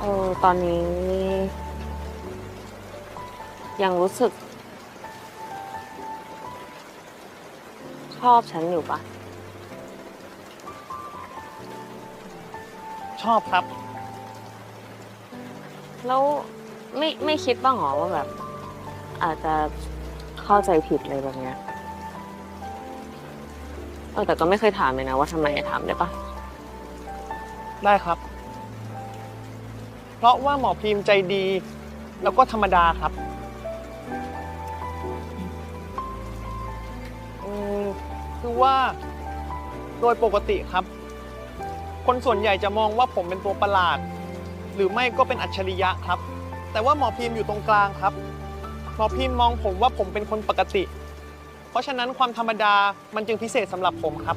เออตอนนี้ ยังรู้สึก ชอบฉันอยู่ปะชอบครับ แล้วไม่ไม่คิดบ้างเหรอว่าแบบ อาจจะเข้าใจผิดอะไรแบบเนี้ยเออแต่ก็ไม่เคยถามเลยนะว่าทำไมถามได้ปะได้ครับ เพราะว่าหมอพิมพ์ใจดี แล้วก็ธรรมดาครับคือว่าโดยปกติครับ คนส่วนใหญ่จะมองว่าผมเป็นตัวประหลาด หรือไม่ก็เป็นอัจฉริยะครับ แต่ว่าหมอพิมพ์อยู่ตรงกลางครับ หมอพิมพ์มองผมว่าผมเป็นคนปกติ เพราะฉะนั้นความธรรมดามันจึงพิเศษสำหรับผมครับ